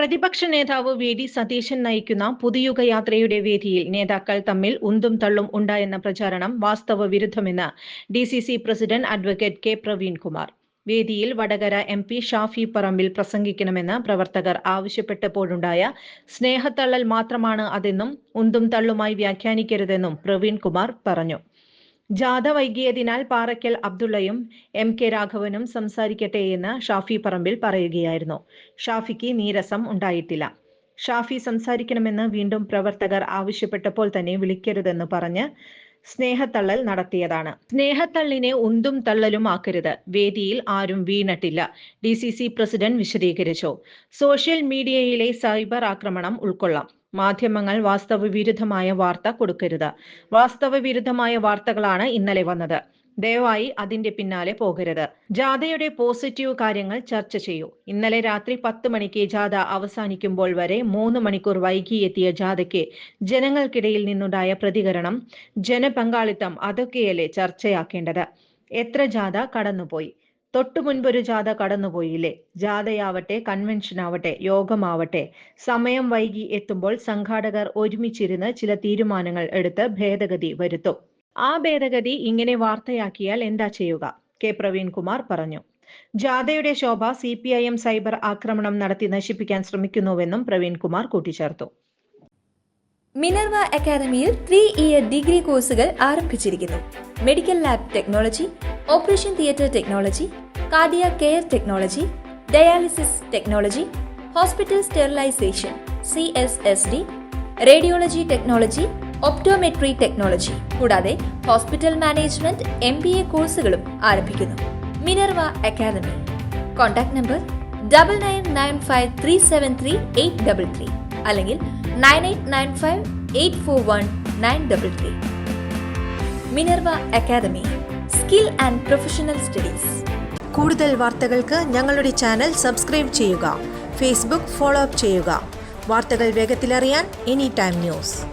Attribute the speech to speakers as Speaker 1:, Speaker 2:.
Speaker 1: പ്രതിപക്ഷ നേതാവ് V D Satheesan നയിക്കുന്ന പുതുയുഗ യാത്രയുടെ വേദിയിൽ നേതാക്കൾ തമ്മിൽ ഉന്തും തള്ളും ഉണ്ടായെന്ന പ്രചാരണം വാസ്തവ വിരുദ്ധമെന്ന് D C C president advocate K Praveenkumar. വേദിയിൽ വടകര എം പി ഷാഫി പറമ്പിൽ പ്രസംഗിക്കണമെന്ന് പ്രവർത്തകർ ആവശ്യപ്പെട്ടപ്പോഴുണ്ടായ സ്നേഹത്തള്ളൽ മാത്രമാണ് അതെന്നും ഉന്തും തള്ളുമായി വ്യാഖ്യാനിക്കരുതെന്നും പ്രവീൺകുമാർ പറഞ്ഞു. ജാഥ വൈകിയതിനാൽ പാറയ്ക്കൽ അബ്ദുള്ളയും എം കെ രാഘവനും സംസാരിക്കട്ടെ എന്ന് ഷാഫി പറമ്പിൽ പറയുകയായിരുന്നു. ഷാഫിക്ക് നീരസം ഉണ്ടായിട്ടില്ല. ഷാഫി സംസാരിക്കണമെന്ന് വീണ്ടും പ്രവർത്തകർ ആവശ്യപ്പെട്ടപ്പോൾ തന്നെ വിളിക്കരുതെന്ന് പറഞ്ഞ് സ്നേഹത്തള്ളൽ നടത്തിയതാണ്. സ്നേഹത്തള്ളിനെ ഉന്തും തള്ളലും ആക്കരുത്. വേദിയിൽ ആരും വീണിട്ടില്ല. ഡി സി സി പ്രസിഡന്റ് വിശദീകരിച്ചു. സോഷ്യൽ മീഡിയയിലെ സൈബർ ആക്രമണം ഉൾക്കൊള്ളാം. മാധ്യമങ്ങൾ വാസ്തവ വിരുദ്ധമായ വാർത്ത കൊടുക്കരുത്. വാസ്തവ വിരുദ്ധമായ വാർത്തകളാണ് ഇന്നലെ വന്നത്. ദയവായി അതിന്റെ പിന്നാലെ പോകരുത്. ജാഥയുടെ പോസിറ്റീവ് കാര്യങ്ങൾ ചർച്ച ചെയ്യൂ. ഇന്നലെ രാത്രി പത്ത് മണിക്ക് ജാഥ അവസാനിക്കുമ്പോൾ വരെ മൂന്ന് മണിക്കൂർ വൈകി എത്തിയ ജാഥയ്ക്ക് ജനങ്ങൾക്കിടയിൽ നിന്നുണ്ടായ പ്രതികരണം ജനപങ്കാളിത്തം അതൊക്കെയല്ലേ ചർച്ചയാക്കേണ്ടത്? എത്ര ജാഥ കടന്നുപോയി? തൊട്ടു മുൻപൊരു ജാഥ കടന്നുപോയില്ലേ? ജാഥയാവട്ടെ കൺവെൻഷൻ ആവട്ടെ യോഗമാവട്ടെ. സമയം വൈകി എത്തുമ്പോൾ സംഘാടകർ ഒരുമിച്ചിരുന്ന് ചില തീരുമാനങ്ങൾ എടുത്ത് ഭേദഗതി വരുത്തും. ആ ഭേദഗതി ഇങ്ങനെ വാർത്തയാക്കിയാൽ എന്താ ചെയ്യുക? കെ. പ്രവീൺ കുമാർ പറഞ്ഞു. ജാഥയുടെ ശോഭ C P I M cyber ആക്രമണം നടത്തി നശിപ്പിക്കാൻ ശ്രമിക്കുന്നുവെന്നും പ്രവീൺ കുമാർ കൂട്ടിച്ചേർത്തു.
Speaker 2: മിനർവ അക്കാദമിയിൽ ത്രീ ഇയർ ഡിഗ്രി കോഴ്സുകൾ ആരംഭിച്ചിരിക്കുന്നു. Medical lab technology operation theatre technology cardiac care technology dialysis technology hospital sterilisation C S S D radiology technology optometry technology കൂടാതെ hospital management M B A കോഴ്സുകളും ആരംഭിക്കുന്നു. Minerva academy. Contact number double nine nine five three seven three eight double three അല്ലെങ്കിൽ nine eight nine five eight four one nine double three Minerva academy. Skill and professional studies.
Speaker 3: കൂടുതൽ വാർത്തകൾക്ക് ഞങ്ങളുടെ channel subscribe ചെയ്യുക. Facebook follow up ചെയ്യുക. വാർത്തകൾ വേഗത്തിലറിയാൻ any time news.